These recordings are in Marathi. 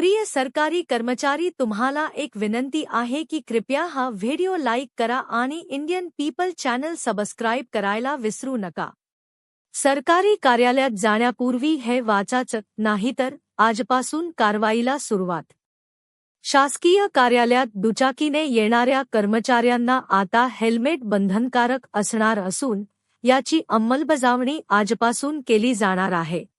प्रिय सरकारी कर्मचारी, तुम्हाला एक विनंती आहे की कृपया हा व्हिडिओ लाईक करा आणि इंडियन पीपल चॅनल सबस्क्राईब करायला विसरू नका. सरकारी कार्यालयात जाण्यापूर्वी हे वाचाच, नाहीतर आजपासून कारवाईला सुरुवात. शासकीय कार्यालयात दुचाकीने येणाऱ्या कर्मचाऱ्यांना आता हेल्मेट बंधनकारक असणार असून, याची अंमलबजावणी आजपासून केली जाणार आहे.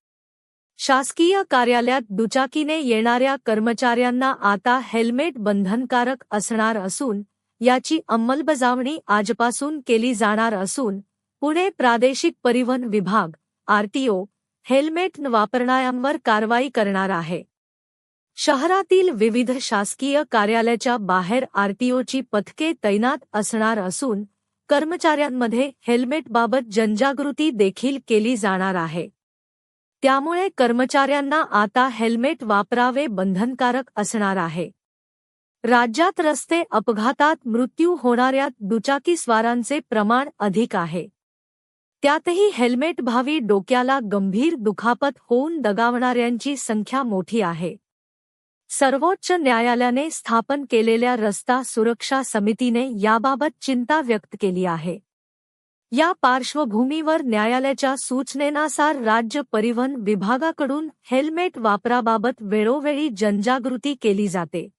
शासकीय कार्यालयात दुचाकीने येणाऱ्या कर्मचाऱ्यांना आता हेल्मेट बंधनकारक असणार असून याची अंमलबजावणी आजपासून केली जाणार असून पुणे प्रादेशिक परिवहन विभाग आरटीओ हेल्मेट न वापरणाऱ्यांवर कारवाई करणार आहे. शहरातील विविध शासकीय कार्यालयाच्या बाहेर आरटीओची पथके तैनात असणार असून कर्मचाऱ्यांमध्ये हेल्मेटबाबत जनजागृती देखील केली जाणार आहे. त्यामुळे कर्मचाऱ्यांना आता हेल्मेट वापरावे बंधनकारक असणार आहे. राज्यात रस्ते अपघातात मृत्यू होणाऱ्या दुचाकीस्वारांचे प्रमाण अधिक आहे. त्यातही हेल्मेट भावी डोक्याला गंभीर दुखापत होऊन दगावणाऱ्यांची संख्या मोठी आहे. सर्वोच्च न्यायालयाने स्थापन केलेल्या रस्ता सुरक्षा समितीने याबाबत चिंता व्यक्त केली आहे. या पार्श्वभूमीवर न्यायालयाच्या सूचनेनुसार राज्य परिवहन विभागाकडून हेल्मेट वापराबाबत वेळोवेळी जनजागृती केली जाते.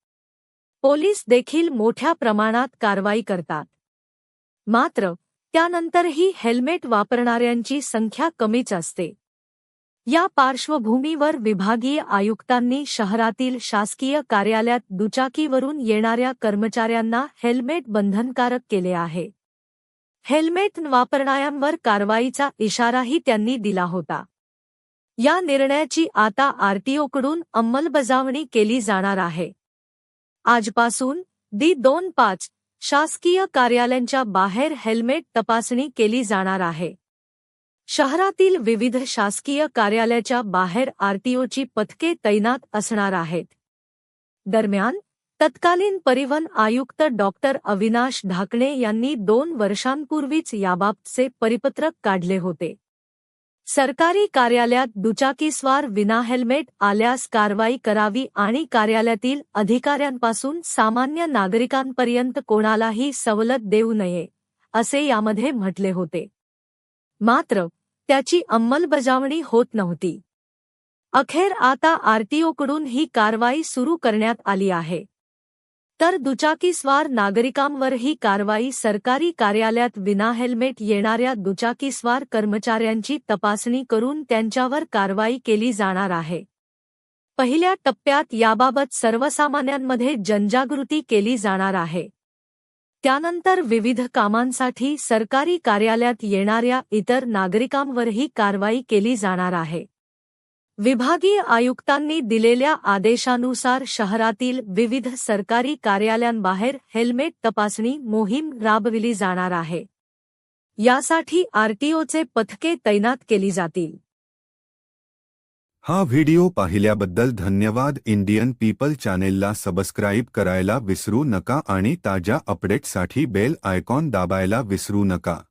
पोलीस देखील मोठ्या प्रमाणात कारवाई करतात. मात्र त्यानंतरही हेल्मेट वापरणाऱ्यांची संख्या कमीच असते. या पार्श्वभूमीवर विभागीय आयुक्तांनी शहरातील शासकीय कार्यालयात दुचाकीवरून येणाऱ्या कर्मचाऱ्यांना हेल्मेट बंधनकारक केले आहे. हेल्मेट वापरणाऱ्यांवर कारवाईचा इशाराही त्यांनी दिला होता. या निर्णयाची आता आरटीओकडून अंमलबजावणी केली जाणार आहे. आजपासून दी दोन पाच शासकीय कार्यालयांच्या बाहेर हेल्मेट तपासणी केली जाणार आहे. शहरातील विविध शासकीय कार्यालयाच्या बाहेर आरटीओची पथके तैनात असणार आहेत. दरम्यान तत्कालीन परिवहन आयुक्त डॉक्टर अविनाश ढाकणे यांनी दोन वर्षांपूर्वीच याबाबतचे परिपत्रक काढले होते. सरकारी कार्यालयात दुचाकीस्वार विना हेल्मेट आल्यास कारवाई करावी आणि कार्यालयातील अधिकाऱ्यांपासून सामान्य नागरिकांपर्यंत कोणालाही सवलत देऊ नये असे यामध्ये म्हटले होते. मात्र त्याची अंमलबजावणी होत नव्हती. अखेर आता आरटीओकडून ही कारवाई सुरू करण्यात आली आहे. तर दुचाकीस्वार नागरिकांवर ही कारवाई सरकारी कार्यालयात विना हेल्मेट येणाऱ्या दुचाकीस्वार कर्मचाऱ्यांची तपासणी करून त्यांच्यावर कारवाई केली जाणार आहे. पहिल्या टप्प्यात याबाबत सर्वसामान्यांमध्ये जनजागृती केली जाणार आहे. त्यानंतर विविध कामांसाठी सरकारी कार्यालयात येणाऱ्या इतर नागरिकांवरही कारवाई केली जाणार आहे. विभागीय आयुक्तांनी दिलेल्या आदेशानुसार शहरातील विविध सरकारी कार्यालयांबाहेर हेल्मेट तपासणी मोहीम राबविली जाणार आहे. यासाठी आरटीओचे पथके तैनात केली जातील. हा व्हिडिओ पाहिल्याबद्दल धन्यवाद. इंडियन पीपल चॅनेलला सबस्क्राईब करायला विसरू नका आणि ताज्या अपडेटसाठी बेल आयकॉन दाबायला विसरू नका.